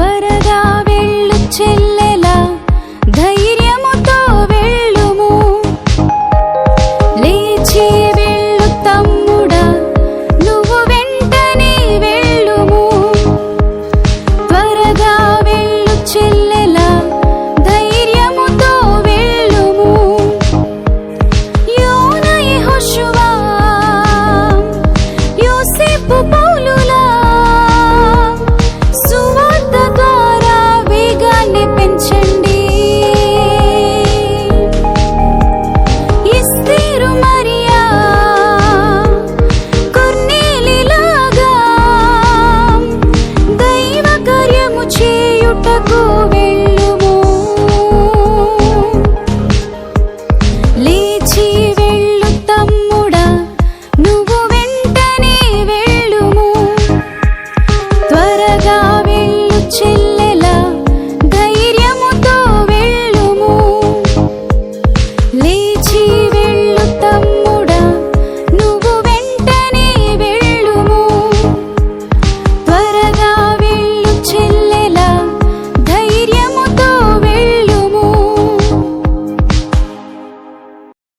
త్వరగా వెళ్ళు చెల్లెలా ధైర్యముతో వెళ్ళుము. లేచి వెళ్ళు తమ్ముడా నువ్వు వెంటనే వెళ్ళుము. త్వరగా వెళ్ళు చెల్లెలా ధైర్యముతో వెళ్ళుము. యోనై హోషువా యోసేపు చేయుటకు